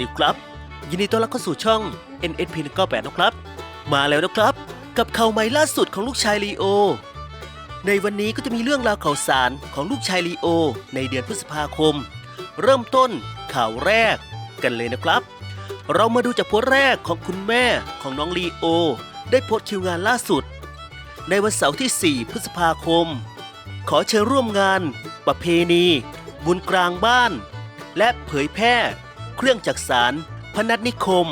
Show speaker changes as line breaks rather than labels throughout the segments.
ยินดีต้อนรับเข้าสู่ช่อง NSP 198นะครับ มาแล้วนะครับ กับข่าวใหม่ล่าสุดของลูกชายลีโอ ในวันนี้ก็จะมีเรื่องราวข่าวสารของลูกชายลีโอ ในเดือนพฤษภาคม เริ่มต้นข่าวแรกกันเลยนะครับ เรามาดูจากโพสต์แรกของคุณแม่ของน้องลีโอ ได้โพสต์คิวงานล่าสุด ในวันเสาร์ที่ 4 พฤษภาคม ขอเชิญร่วมงาน ประเพณี บุญกลางบ้าน และเผยแพร่ เครื่องจักสารพนัสนิคม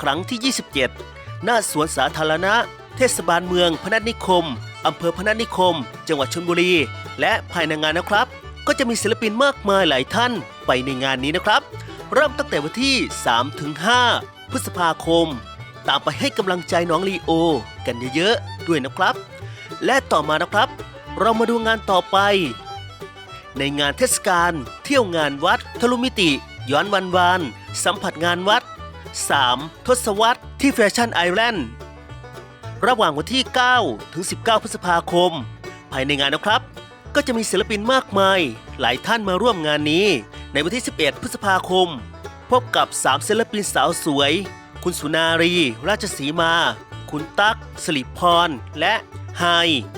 ครั้งที่ 27 หน้าสวนสาธารณะ เทศบาลเมืองพนัสนิคมอำเภอพนัสนิคม จังหวัดชลบุรี และภายในงานนะครับ ก็จะมีศิลปินมากมายหลายท่านไปในงานนี้นะครับ เริ่มตั้งแต่วันที่ 3-5พฤษภาคม ตามไปให้กำลังใจน้องลีโอ กันเยอะๆด้วยนะครับ และต่อมานะครับ เรามาดูงานต่อไป ในงานเทศกาลเที่ยวงานวัดทะลุมิติ ย้อนวันวาน สัมผัสงานวัด 3. ทศวรรษที่แฟชั่นไอแลนด์ระหว่างวันที่ 9 ถึง 19 พฤษภาคม ภายในงานนะครับ ก็จะมีศิลปินมากมาย หลายท่านมาร่วมงานนี้ ในวันที่ 11 พฤษภาคม พบกับ 3 ศิลปินสาวสวย คุณสุนารี ราชสีมา คุณตั๊กสลิปพร และไฮ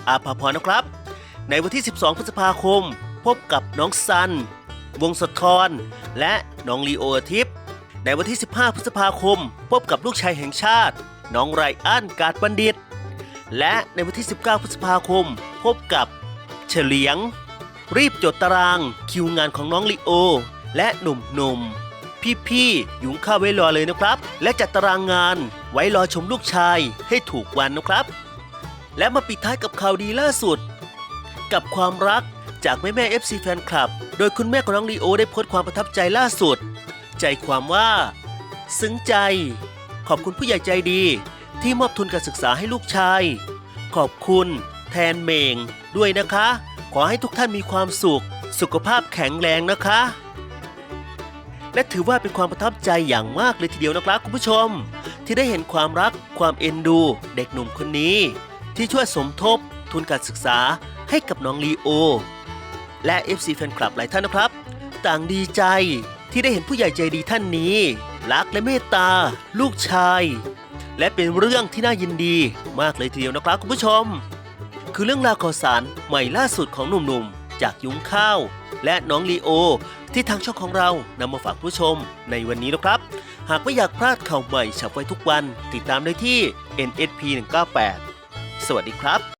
อาภาพรนะครับ ในวันที่ 12 พฤษภาคม พบกับน้องซัน วงศธรและน้องลีโออาทิพย์ในวันที่ 15 พฤษภาคม พบกับลูกชายแห่งชาติ น้องไรอันกาดบัณฑิต และในวันที่ 19 พฤษภาคม พบกับเฉลียง รีบจดตารางคิวงานของน้องลีโอ และหนุ่มๆพี่ๆยุงข้าวไว้รอเลยนะครับ และจัดตารางงานไว้รอชมลูกชายให้ถูกวันนะครับ และมาปิดท้ายกับข่าวดีล่าสุด กับความรัก จากแม่แม่ FC แฟนคลับ โดยคุณแม่ของน้องลีโอได้โพสต์ความประทับใจล่าสุด ใจความว่า ซึ้งใจ ขอบคุณผู้ใหญ่ใจดี ที่มอบทุนการศึกษาให้ลูกชาย ขอบคุณแทนเมงด้วยนะคะ ขอให้ทุกท่านมีความสุข สุขภาพแข็งแรงนะคะ และถือว่าเป็นความประทับใจอย่างมากเลยทีเดียวนะครับคุณผู้ชม ที่ได้เห็นความรักความเอ็นดู เด็กหนุ่มคนนี้ ที่ช่วยสมทบทุนการศึกษาให้กับน้องลีโอ และ FC แฟนคลับหลายท่านนะครับ ต่างดีใจที่ได้เห็นผู้ใหญ่ใจดีท่านนี้ รักและเมตตา ลูกชาย และเป็นเรื่องที่น่ายินดีมากเลยทีเดียวนะครับคุณผู้ชม คือเรื่องราวข่าวสารใหม่ล่าสุดของหนุ่มๆ จากยุ้งข้าว และน้องลีโอ ที่ทางช่องของเรานำมาฝากผู้ชมในวันนี้นะครับ หากไม่อยากพลาดข่าวใหม่ฉับไว้ทุกวัน ติดตามได้ที่ NSP 198 สวัสดีครับ